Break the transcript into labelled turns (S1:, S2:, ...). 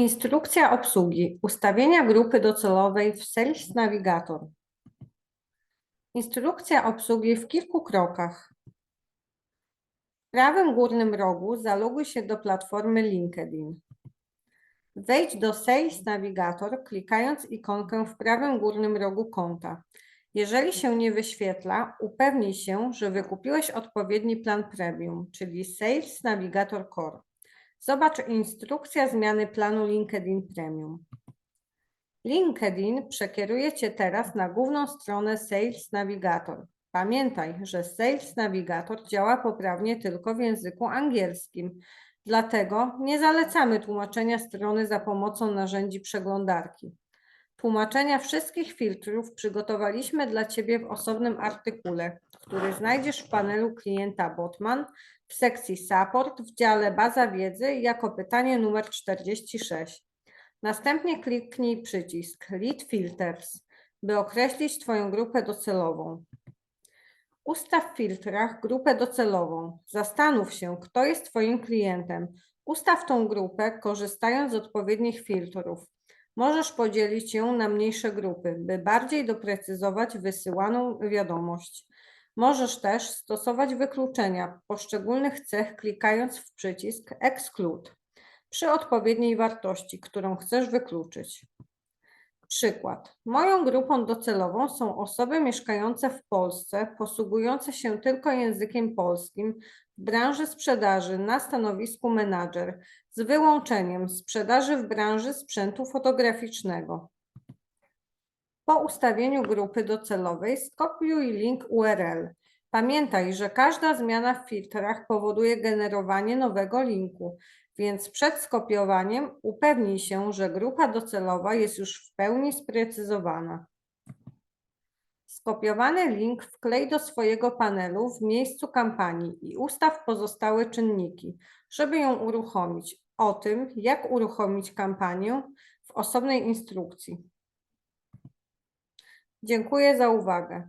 S1: Instrukcja obsługi. Ustawienia grupy docelowej w Sales Navigator. Instrukcja obsługi w kilku krokach. W prawym górnym rogu zaloguj się do platformy LinkedIn. Wejdź do Sales Navigator klikając ikonkę w prawym górnym rogu konta. Jeżeli się nie wyświetla, upewnij się, że wykupiłeś odpowiedni plan premium, czyli Sales Navigator Core. Zobacz instrukcja zmiany planu LinkedIn Premium. LinkedIn przekieruje Cię teraz na główną stronę Sales Navigator. Pamiętaj, że Sales Navigator działa poprawnie tylko w języku angielskim, dlatego nie zalecamy tłumaczenia strony za pomocą narzędzi przeglądarki. Tłumaczenia wszystkich filtrów przygotowaliśmy dla Ciebie w osobnym artykule, który znajdziesz w panelu klienta Botman w sekcji Support w dziale Baza wiedzy jako pytanie numer 46. Następnie kliknij przycisk Lead Filters, by określić Twoją grupę docelową. Ustaw w filtrach grupę docelową. Zastanów się, kto jest Twoim klientem. Ustaw tą grupę korzystając z odpowiednich filtrów. Możesz podzielić ją na mniejsze grupy, by bardziej doprecyzować wysyłaną wiadomość. Możesz też stosować wykluczenia poszczególnych cech klikając w przycisk Exclude przy odpowiedniej wartości, którą chcesz wykluczyć. Przykład. Moją grupą docelową są osoby mieszkające w Polsce, posługujące się tylko językiem polskim w branży sprzedaży na stanowisku menadżer, z wyłączeniem sprzedaży w branży sprzętu fotograficznego. Po ustawieniu grupy docelowej skopiuj link URL. Pamiętaj, że każda zmiana w filtrach powoduje generowanie nowego linku, więc przed skopiowaniem upewnij się, że grupa docelowa jest już w pełni sprecyzowana. Skopiowany link wklej do swojego panelu w miejscu kampanii i ustaw pozostałe czynniki, żeby ją uruchomić. O tym, jak uruchomić kampanię w osobnej instrukcji. Dziękuję za uwagę.